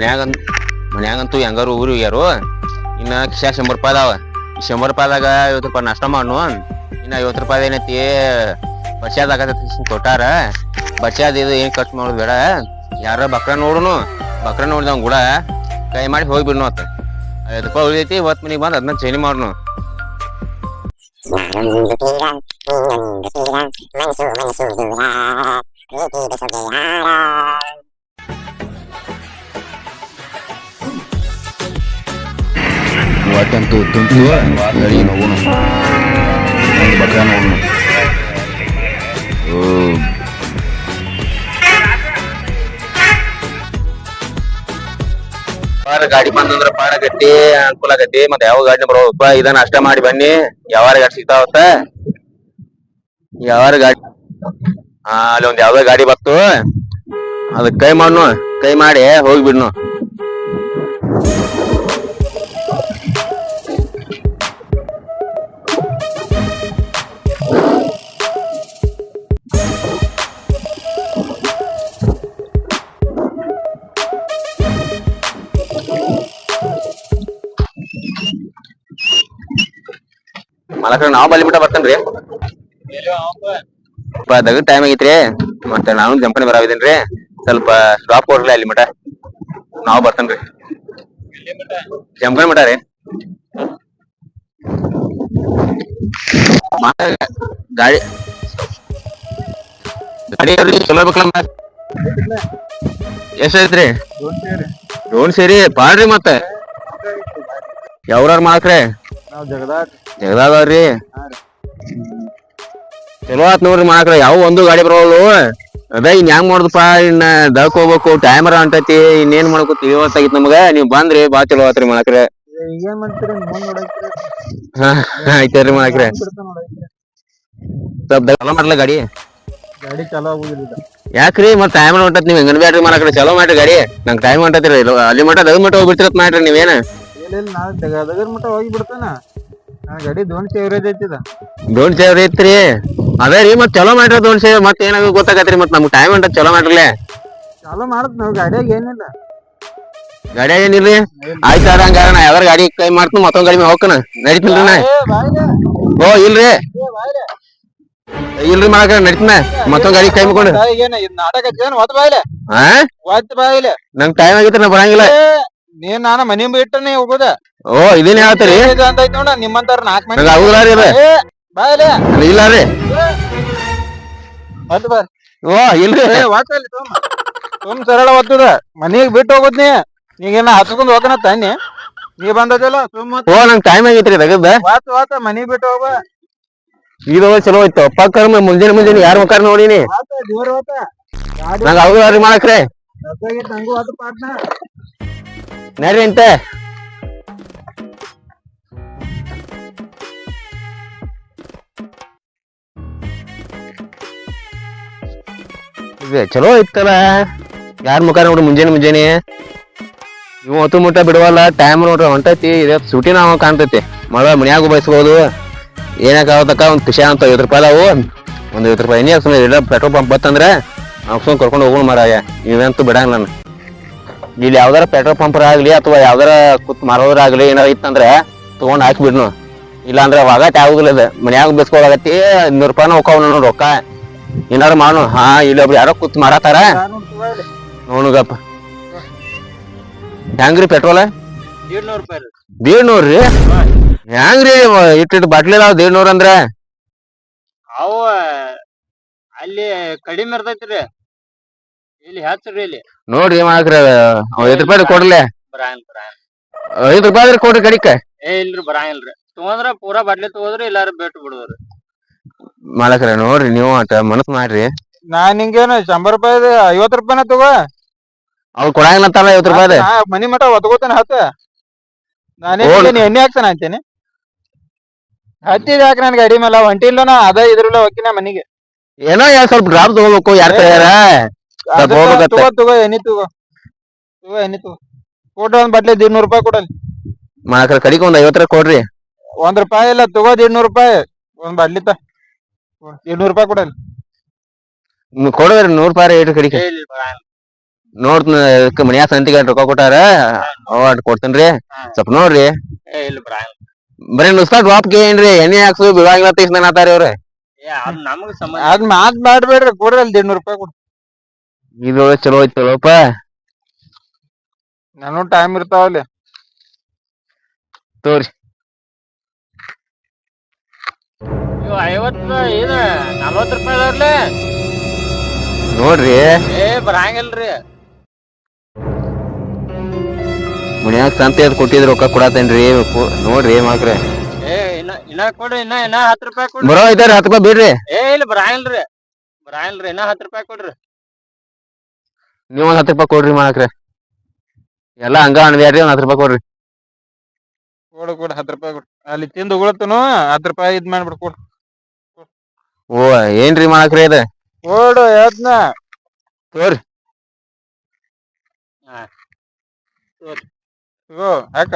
ಮನ್ಯಾಗ ಮನ್ಯಾಗಂತೂ ಹೆಂಗಾರು ಊರು ಯಾರು ಇನ್ನ ಕಿಶಾ ಶಂಬರ್ ರೂಪಾಯಿ ಅದಾವ ಶಂಬರ್ ರೂಪಾಯಿದಾಗ ಐವತ್ತು ರೂಪಾಯಿ ನಾಷ್ಟ ಮಾಡ್ನು. ಇನ್ನ ಐವತ್ತು ರೂಪಾಯಿ ಏನೈತಿ, ಬಸ್ಯಾದ ಆಗತೈತಿ ಕೊಟ್ಟಾರ ಬಚಾದ ಇದು ಏನು ಖರ್ಚು ಮಾಡೋದು ಬೇಡ. ಯಾರ ಬಕ್ರ ನೋಡುನು. ಬಕ್ರ ನೋಡಿದವ್ ಕೂಡ ಕೈ ಮಾಡಿ ಹೋಗ್ಬಿಡ್ನು ಅತ್ತ ಐವತ್ತು ರೂಪಾಯಿ ಉಳಿದೈತಿ, ಇವತ್ತು ಮನಿಗೆ ಬಂದು ಅದನ್ನ ಚೇಂಜ್ ಮಾಡ್ನು. ಇವತ್ತಂತೂ ತುಂಟು ಗಡಿ ನೋವು ಒಂದು ಬಕ್ರ ನೋವು ಯಾವಾರ ಗಾಡಿ ಬಂದಂದ್ರ ಪಾಡ ಗಟ್ಟಿ, ಅನುಕೂಲ ಆಗತ್ತಿ ಮತ್ತೆ ಯಾವ ಗಾಡಿ ಬರೋಪ್ಪ ಇದನ್ನ ಅಷ್ಟ ಮಾಡಿ ಬನ್ನಿ. ಯಾವಾರ ಗಾಡಿ ಸಿಗ್ತಾವತ್ತ. ಯಾವಾರ ಗಾಡಿ ಅಲ್ಲಿ ಒಂದ್ ಯಾವ್ದೋ ಗಾಡಿ ಬತ್ತು ಅದಕ್ಕೆ ಕೈ ಮಾಡ್ನು. ಕೈ ಮಾಡಿ ಹೋಗ್ಬಿಡ್ನು ಮಲಕ್ರ ನಾವ್ ಬಲ್ಲಿ ಬಿಟ್ಟ ಬರ್ತೇನ್ರಿ. ದಗದ್ ಟೈಮ್ ಆಗೈತ್ರಿ. ಮತ್ತ ನಾನು ಜಂಪಣಿ ಬರಾವಿದೇನ್ರಿ. ಸ್ವಲ್ಪ ಸ್ಟಾಪ್ ಕೊಡ್ರಿ ಅಲ್ಲಿ ಮಠ. ನಾವ್ ಬರ್ತೇನ್ರಿ. ಜಂಪಣಿ ಮಠ ರೀ. ಗಾಡಿ. ಗಾಡಿ ಅವ್ರಿ ಚಲೋ ಬೇಕಲ್ಲ ಎಷ್ಟೈತ್ರಿ ಏನ್ ಸೇರಿ. ಪಾಡ್ರಿ ಮತ್ತೆ. ಯಾವ್ರಾರ ಮಾಕ್ರೆ ನಾವ್ ಚಲೋ ಆತ್ ನೋಡ್ರಿ ಮಾಡಕ್ರ ಯಾವ ಒಂದು ಗಾಡಿ ಬರೋಲ್ಲು ಅದೇ ಇನ್ ಹೆಂಗ್ ಮಾಡುದಪ್ಪ ಇನ್ನ ದಕ್ ಹೋಗ್ಬೇಕು ಟೈಮರ್ ಅಂತೈತಿ ಇನ್ನೇನ್ ಮಾಡ್ಕೋ ತಿಳಿವತ್ತಾಗಿತ್ ನಮಗ. ನೀವ್ ಬಂದ್ರಿ ಬಾ ಚಲೋ ಆತ್ರಿ ಮಾಡಕ್ರೆ ಏನ್ ಮಾಡ್ತೀರಿ? ಮುಂದ್ ನೋಡಕ್ರಿ. ಹಾ ಆಯ್ತಾರ್ರಿ ಮಾಡಕ್ರೆ ಸ್ವಲ್ಪ ಚಲೋ ಮಾಡ್ಲ ಗಾಡಿ? ಗಾಡಿ ಚಲೋ ಆಗುದಿಲ್ಲ. ಯಾಕ್ರಿ ಮತ್ ಟೈಮ್ ಹೊಂಟತ್ ನೀವ್ ಹೆಂಗನ್ ಬ್ಯಾಡ್ರಿ ಮಾಡಕ್ರೆ ಚಲೋ ಮಾಡ್ರಿ ಗಾಡಿ. ನಂಗ್ ಟೈಮ್ ಹೊಂಟತ್ರಿ ಅಲ್ಲಿ ಮಟ್ಟ ಅದ್ ಮಟ್ಟ ಹೋಗ್ಬಿಡ್ತಿರತ್ ಮಾಡ್ರಿ ನೀವೇನ? ಇಲ್ಲ ನಾನು ನಾ ಜಗದಗರ್ ಮಟ್ಟ ಹೋಗಿ ಬಿಡ್ತಾನ ನಾ ಗಾಡಿ ದೋನ್ಶೆ ಎವರೇಜ್ ಐತಿದ ದೋನ್ ಸೇವ್ರಿ ಐತ್ರಿ. ಅದೇ ರೀ ಮತ್ ಚಲೋ ಮಾಡ್ರಿ ದೋಣ್ ಸೇವ್ ಮತ್ ಏನಾಗ ಗೊತ್ತಾಗತ್ರಿ ಮತ್ ನಮ್ಗೆ ಟೈಮ್ ಅಂತ ಚಲೋ ಮಾಡ್ರಲೇ. ಚಾಲೂ ಮಾಡತ್ ನಾವು ಗಾಡಿಯಾಗ ಏನಿಲ್ಲ. ಗಾಡಿ ಏನಿಲ್ರಿ ಆಯ್ತಾರ ಹಂಗಾರ ನಾ ಯಾವ್ದಾರ ಗಾಡಿ ಕೈ ಮಾಡ್ತೀನಿ ಮತ್ತೊಂದ್ ಗಾಡಿ ಮೇಲೆ ಹೋಗ್ಕನ. ನಡೀತಿಲ್ರಿ ನಾ. ಏ ಬಾಯ್ಲೆ. ಓ ಇಲ್ರಿ. ಏ ಬಾಯ್ಲೆ. ಇಲ್ರಿ ಮಾಡಕ ನಡೀತಿನ ಮತ್ತೊಂದ್ ಗಾಡಿ ಕೈ ಮುಕೊಂಡು ಏನ ಇದ್ ನಾಟಕ ಹಚ್ಚೇನ್? ಒತ್ ಬಾಯ್ಲೆ. ಹಾ ಒತ್ ಬಾಯ್ಲೆ. ನಂಗ್ ಟೈಮ್ ಆಗೈತ್ರಿ ನಾ ಬರಂಗಿಲ್ಲ. ಏ, ನೀನ್ ನಾನ ಮನಿ ಬಿಟ್ಟನೆ ಹೋಗೋದ. ಓ ಇದೇನ್ ಹೇಳ್ತೀರಿ? ಇದು ಅಂತ ಐತ್ ನೋಡ ನಿಮ್ಮಂತಾರ ನಾಕ್ ಮಂದಿ ನಂಗ್ ಆಗುದಿಲ್ಲ ರೀ ಏ ಬಾಯ್ಲೆ ಇಲ್ಲ. ರೀ. ಒತ್ ಬಾಯ್ ಓ ಇಲ್ಲ ಏ ತೊಂಬ ತುಂಬ ಸರಳ ಒತ್ತದ ಮನಿಗ್ ಬಿಟ್ಟು ಹೋಗುದ್ ನೀ ಏನ ಹತ್ಕೊಂಡ್ ಹೋಗನ ತನ್ನಿ. ನೀ ಬಂದದಿಲ್ಲ ಸುಮ್ಮ ಓ ನಂಗ್ ಟೈಮ್ ಆಗೈತ್ರಿ ತಗದ ವಾತ ವಾತ ಮನಿ ಬಿಟ್ಟು ಹೋಗ. ಇದು ಚಲೋ ಆಯ್ತು ಪಕ್ಕ ಮುಂಜಾನೆ ಮುಂಜಾನೆ ಯಾರ ಮುಖಾರ ನೋಡಿನಿ? ವಾತ ಜೋರ್ ವಾತ. ಗಾಡಿ ನಂಗ್ ಆಗುದಿಲ್ಲ ರೀ ಮಾಡಕ್ರೆ ನಂಗೂ ಅದು ಪಾಟ್ನ. ನಡ್ರಿ ಅಂತ ಚಲೋ ಇತ್ತಲ್ಲ ಯಾರ ಮುಖ ನೋಡ್ರಿ ಮುಂಜಾನೆ ಮುಂಜಾನೆ? ನೀವು ಹೊತ್ತು ಮುಟ್ಟ ಬಿಡವಲ್ಲ ಟೈಮ್ ನೋಡ್ರಿ ಹೊಂಟೈತಿ, ಇದ ಸೂಟಿ ನಾವು ಕಾಣ್ತೈತಿ. ಮಳೆ ಮನ್ಯಾಗು ಬಯಸ್ಬೋದು. ಏನಕ್ಕಾಗತ್ತಕ್ಕ ಒಂದು ಖುಷಿ ಅಂತ ಐವತ್ತು ರೂಪಾಯಿ ಅವು ಒಂದು ಐವತ್ತು ರೂಪಾಯಿ ಏನೇ ಸುಮ್ಮನೆ ಪೆಟ್ರೋಲ್ ಪಂಪ್ ಬತ್ತಂದ್ರೆ ನಾವು ಸುಮ್ಮನೆ ಕರ್ಕೊಂಡು ಹೋಗೋಣ ಮಾರಾಯ. ನೀವಂತೂ ಬಿಡಂಗ ನಾನು. ಇಲ್ಲಿ ಯಾವ್ದಾರ ಪೆಟ್ರೋಲ್ ಪಂಪ್ ಆಗಲಿ ಅಥವಾ ಯಾವ್ದಾರ ಕುತ್ ಮಾರೋದ್ರಾಗ್ಲಿ ಏನಾರ ಇತ್ತಂದ್ರೆ ತಗೊಂಡ್ ಹಾಕ್ಬಿಡ್ನು ಇಲ್ಲಾಂದ್ರೆ ಇಲ್ಲ ಅಂದ್ರೆ ಆಗುದಿಲ್ಲ ಇದು ಮನ್ಯಾಗ ಬಿಸ್ಕೊಳಗತ್ತಿ ನೂರು ರೂಪಾಯಿನ ಹೋಗ್ತಾವ ನೋಡು ರೊಕ್ಕ. ಏನಾರ ಮಾಡು. ಹಾ ಇಲ್ಲೊಬ್ರು ಯಾರೋ ಕುತ್ ಮಾರತಾರ. ನೋಡುಗಪ್ಪ ಹೆಂಗ್ರಿ ಪೆಟ್ರೋಲ್ ದೇಡ್ ನೂರ್ ರೀ. ಹೆಂಗ್ರಿ ಇಟ್ಟಿಟ್ಟು ಬಾಟ್ಲಿ ಅದಾವ ದೇಡ್ ನೂರ್ ಅಂದ್ರೆ? ಅವ ಅಲ್ಲಿ ಕಡಿಮೆ ಇರ್ತೈತ್ರಿ. ಇಲ್ಲಿ ಹೆಚ್ಚ್ರಿ ಇಲ್ಲಿ. ನೋಡ್ರಿ ಮಾಕ್ರ ಐದ್ ರೂಪಾಯಿ ಕೊಡ್ಲೆ. ಐದ್ ರೂಪಾಯಿ ಆದ್ರೆ ಕೊಡ್ರಿ ಕಡಿಕ. ಏ ಇಲ್ರಿ ಬರಂಗಿಲ್ರಿ ತಗೊಂಡ್ರ ಪೂರಾ ಬಾಟ್ಲಿ ತಗೋದ್ರಿ ಇಲ್ಲಾರ ಬಿಟ್ಟು ಬಿಡುದ್ರಿ ಮಾಲಕ್ರ ನೋಡ್ರಿ ನೀವು ಅಟ ಮನಸ್ ಮಾಡ್ರಿ. ನಾ ನಿಂಗೇನು ಶಂಬರ್ ರೂಪಾಯಿ ಐವತ್ ರೂಪಾಯಿನ ತಗೋ. ಅವ್ರು ಕೊಡಂಗಿಲ್ಲ ಐವತ್ ರೂಪಾಯಿ ನಾ ಮನಿ ಮಠ ಒತ್ಕೋತಾನೆ ಹತ್ತ. ನಾನೇ ಓ. ನೀನ್ ಎಣ್ಣೆ ಹಾಕ್ತಾನ ಅಂತೀನಿ ಹತ್ತಿದ ಯಾಕೆ ನನ್ ಗಾಡಿ ಮೇಲೆ ಹೊಂಟಿಲ್ಲ ನಾ ಅದ ಇದ್ರಲ್ಲ ಹೋಗಿನ ಮನಿಗೆ. ಏನೋ ಯಾರ್ ಸ್ವಲ್ಪ ಡ್ರಾಪ್ ತಗೋಬೇಕು ಯಾರ ಕೈಯಾರ. ತಗೋ ತಗೋ ತಗೋ ತಗೋ. ಕೊಡ್ರಿ ಒಂದ್ ಬಾಟ್ಲಿ ದಿಡ್ನೂರ್ ರೂಪಾಯಿ ಕೊಡಲ್ ಒಂದ್ ಐವತ್ತರ ಕೊಡ್ರಿ. ಒಂದ್ ರೂಪಾಯಿ ಇಲ್ಲ ತಗೋ ದಿಡ್ನೂರ್ ರೂಪಾಯಿ. ಒಂದ್ ಬಾಟ್ಲಿ ತ. ರೂಪಾಯಿ ಕೊಡಲ್ ಕೊಡ್ರಿ ನೂರ್ ರೂಪಾಯಿ ರೇಟ್ ಕಡಿಕ ನೋಡ್ ಮನ್ಯಾಗ ಸಂತಿಗೆ ರೊಕ್ಕ ಕೊಟ್ಟಾರ? ಅವಾರ್ಡ್ ಕೊಡ್ತೇನ್ರಿ. ಸ್ವಲ್ಪ ನೋಡ್ರಿ. ಏ ಇಲ್ಲ ಬ್ರಾಯಲ್ ಬರೀ ನುಸ್ಕಾ ಡ್ರಾಪ್ ಏನ್ರಿ ಎಣ್ಣೆ ಹಾಕ್ಸು ಬಿಡಂಗಿಲ್ಲ ತೀಸ್ ಆತಾರ ಇವ್ರೆ. ಏ ಅದ್ ಮಾತ್ ಮಾಡ್ಬೇಡ್ರಿ ಕೊಡ್ರಿ ಅಲ್ಲಿ ದಿಡ್ನೂರ್ ರೂಪಾಯಿ ಕೊಡ್ರಿ ಇದ್ರೊಳಗೆ ಚಲೋ ಐತಿ ತಗೋಪ ನಾನು ಟೈಮ್ ಇರ್ತಾವಲ್ಲಿ ತೋರಿ. ಇವ್ ಐವತ್ತ ಏನ ನಲ್ವತ್ ರೂಪಾಯಿ ಅದಾವ್ರಲೆ ನೋಡ್ರಿ. ಏ ಬರಂಗಿಲ್ರಿ. ಮನ್ಯಾಗ ಸಂತೆ ಅದ್ ಕೊಟ್ಟಿದ್ ರೊಕ್ಕ ಕೊಡತೇನ್ರಿ ಕೊ- ನೋಡ್ರಿ ಮಾಕ್ರೆ ಏ ಇನ್ನ ಇನ್ನ ಕೊಡ್ರಿ ಇನ್ನ ಇನ್ನ ಹತ್ತ್ ರೂಪಾಯಿ ಕೊಡ್ರಿ ಬರೋ ಇದ್ರಿ ಹತ್ತು ರೂಪಾಯಿ ಬಿಡ್ರಿ. ಏ ಇಲ್ಲ ಬರಂಗಿಲ್ರಿ. ಬರಂಗಿಲ್ರಿ ಇನ್ನ ಹತ್ತ್ ರೂಪಾಯಿ ಕೊಡ್ರಿ. ನೀವ್ ಒಂದ್ ಹತ್ತು ರೂಪಾಯಿ ಕೊಡ್ರಿ ಮಾಡಕ್ರೆ ಎಲ್ಲ ಹಂಗ ಅನ್ಬ್ಯಾಡ್ರಿ ಒಂದ್ ಹತ್ತು ರೂಪಾಯಿ ಕೊಡ್ರಿ. ಕೊಡು ಕೊಡು ಹತ್ತು ರೂಪಾಯಿ ಕೊಡು. ಅಲ್ಲಿ ತಿಂದು ಉಗುಳತ್ತನು ಹತ್ತು ರೂಪಾಯಿ ಇದ್ ಮಾಡ್ಬಿಡು ಕೊಡು. ಓ ಏನ್ರಿ ಮಾಡಕ್ರಿ ಇದು? ಕೊಡು ಹೇಳ್ದ್ನ ತೋರಿ. ಇಗೋ ಹಾಕ.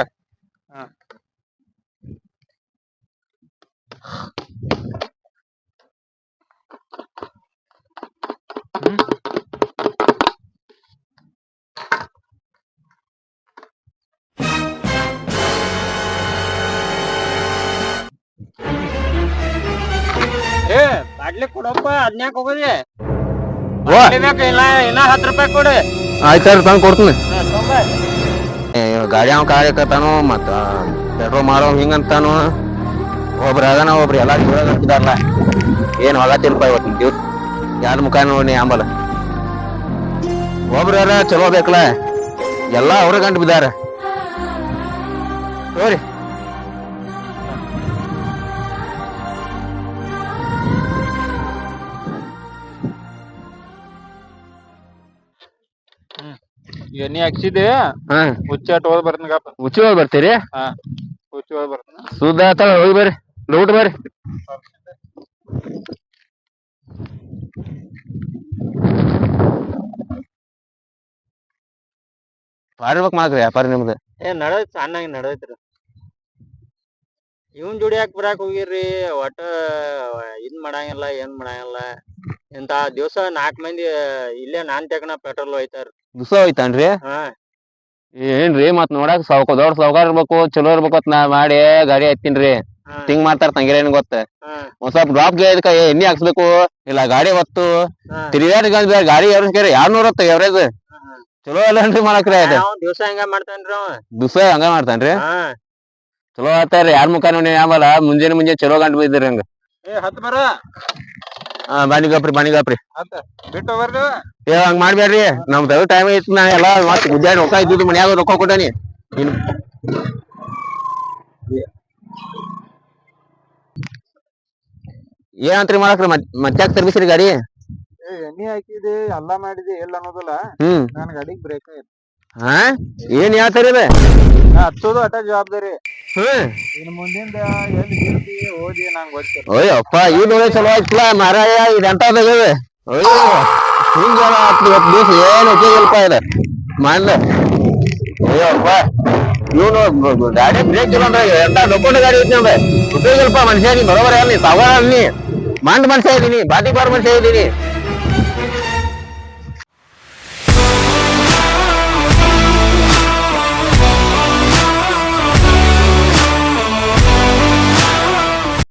ಏ ಬಾಡ್ಲಿ ಕೊಡಪ್ಪ ಅದ್ನ್ಯಾಕ ಹೋಗೋದಿ? ಬೇಕು ಇಲ್ಲ ಇನ್ನ ಹತ್ತ್ ರೂಪಾಯಿ ಕೊಡು. ಆಯ್ತಾರ ತಂದು ಕೊಡ್ತೀನಿ. ಗಾಡಿ ಅವ ಕಾಯಕತ್ತಾನು ಮತ್ತ ಪೆಟ್ರೋಲ್ ಮಾರೋ ಹಿಂಗಂತಾನು. ಒಬ್ರ ಅದಾನ ಒಬ್ರು ಎಲ್ಲಾ ಜೋರಾಗಂತಿದಾರಲ್ಲ ಏನ್ ಹೋಗತ್ತಿಲ್ಪ ಇವತ್ತು ದಿವ್ಸ? ಯಾರ ಮುಖ ನೋಡಿ ಆಂಬಲ ಒಬ್ರು ಯಾರ ಚಲೋ ಬೇಕಲ್ಲ? ಎಲ್ಲಾ ಅವ್ರ ಗಂಟು ಬಿದ್ದಾರ. ತೋರಿ. ಎಣ್ಣೆ ಹಾಕ್ಸಿದೆ ಹಾ. ಹುಚ್ಚಾಟ ಬರ್ತೀನಿ ಬರ್ತೀನಪ್ಪ ಉಚ್ಚಿ ಹೋಗಿ ಬರ್ತೀರಿ? ಹಾ ಹುಚ್ಚಿ ಹೋಗಿ ಬರ್ತೀನಿ. ಸುದ್ದ ಆತಳ ಹೋಗಿ ಬರ್ರಿ. ಲೂಟ್ ಬರ್ರಿ. ಪಾರ್ಬೇಕು ಮಾಡ್ರಿ ವ್ಯಾಪಾರ ನಿಮ್ದು. ಏ ನಡೈತ್ ಸಣ್ಣಾಗಿ ನಡೈತ್ರಿ ಇವನ್ ಜೋಡಿ ಯಾಕೆ ಬರಾಕ್ ಹೋಗಿರ್ರಿ? ಒಟ್ಟ ಇದ್ ಮಾಡಂಗಿಲ್ಲ ಏನ್ ಮಾಡಂಗಿಲ್ಲ. ಇಂತ ದಿವಸ ನಾಕ್ ಮಂದಿ ಇಲ್ಲೇ ನಾನ್ ತೆಕನ ಪೆಟ್ರೋಲ್ ಹೋಯ್ತಾರ ದಿವಸ ಹೋಯ್ತಾನ್ರಿ ಹಾ. ಏನ್ರಿ ಮತ್ ನೋಡಾಕ ಸಾವ್ಕ ದೊಡ್ಡ ಸಾವ್ಕಾರ ಇರ್ಬೇಕು ಚಲೋ ಇರ್ಬೇಕು ಅಂತ ನಾ ಮಾಡಿ ಗಾಡಿ ಹತ್ತೀನ್ರಿ. ಹಾ, ತಿಂಗ್ ಮಾಡ್ತಾರ ತಂಗಿರೇನ್ ಗೊತ್ತ? ಹಾ, ಒಂದ್ ಸ್ವಲ್ಪ ಡ್ರಾಪ್ ಇದಕ್ಕ ಎಣ್ಣೆ ಹಾಕ್ಸ್ಬೇಕು ಇಲ್ಲ ಗಾಡಿ ಹೊತ್ತು. ಹಾ. ತಿರುಗಾಡಿ ಗಾಡಿ ಎವ್ರೇಜ್ ಎರಡ್ನೂರ ಹೊತ್ತ ಎವ್ರೇಜ್. ಚಲೋ ಅಲ್ಲನ್ರಿ ಮಾಡಕ್ರಿ ಅವ್ನ್ ದಿವ್ಸ ಹೆಂಗ ಮಾಡ್ತಾನ್ರಿ ಅವ. ದಿವಸ ಹಂಗ ಮಾಡ್ತಾನ್ರಿ? ಹಾ. ಚಲೋ ಆತಾರ. ಯಾರ್ ಮುಖ ನೋಡಿ ಆಮಲ ಮುಂಜಾನೆ ಮುಂಜಾನೆ ಚಲೋ ಗಂಟು ಬಿದ್ದಿರಿ ಹಂಗ. ಏ ಹತ್ ಬರ ಹಾ ಬಾಣಿಗಾಪ್ರಿ ಬಾಣಿಗಾಪ್ರಿ ಹತ್ತ ಬಿಟ್ಟು ಹೋಗ್ರಿ ಏ ಹಂಗ ಮಾಡ್ಬೇಡ್ರಿ ನಮ್ ದಯ ಟೈಮ್ ಐತಿ ನಾ ಎಲ್ಲಾ ಮತ್ತೆ ಗುದ್ದಾಡಿ ರೊಕ್ಕ ಇದ್ದಿದ್ದು ಮನ್ಯಾಗ ರೊಕ್ಕ ಕೊಟ್ಟಾನಿ. ಇನ್ ಏನಂತ್ರಿ ಮಾಡಕ್ರಿ? ಮತ್ ಮತ್ತ್ಯಾಕ್ ತರ್ಬಿಸ್ರಿ ಗಾಡಿ? ಏ ಎಣ್ಣೆ ಹಾಕಿದೆ ಎಲ್ಲಾ ಮಾಡಿದೆ ಎಲ್ಲ ಅನ್ನೋದಲ್ಲ. ಹ್ಮ್. ನನ್ ಗಾಡಿಗ್ ಬ್ರೇಕ್ ಹಾ ಏನ್ ಹೇಳ್ತಾರಿ ಇದ ಹಚ್ಚೋದು ಅಟ ಜವಾಬ್ದಾರಿ. ಹ್ಮ್. ಇನ್ ಮುಂದಿಂದ ಎಲ್ಲಿ ಓದಿ ನಂಗ್ ಗೊತ್ತಿಲ್ಲ. ಅಯ್ಯಪ್ಪ ಈ ನೋಡಿ ಚಲೋ ಆಯ್ತಲ್ಲ ಮಾರಾಯ ಇದೆಂತದಾಗ ಇದು ಅಯ್ಯೋ ಹಿಂಗೆಲ್ಲ ಹತ್ತು ಇವತ್ತು ದಿವಸ ಏನು ಉಪಯೋಗಿಲ್ಪ ಇದೆ. ಮಾಡ್ಲ. ಅಯ್ಯಪ್ಪ ಇವನು ಗಾಡಿ ಬ್ರೇಕ್ ಇಲ್ಲ ಅಂದ್ರೆ ಎಂತ ಡೊಕ್ಕೊಂಡ ಗಾಡಿ ಐತಿ ಅಂದ್ರೆ ಉಪಯೋಗಿಲ್ಪ ಮನುಷ್ಯ ನೀ ಬರೋಬರ ನೀ ನೀ ಮಂಡ್ ಮನುಷ್ಯ ಇದೀನಿ ಬಾಟಿ ಬಾರ್ ಮನುಷ್ಯ ಇದೀನಿ.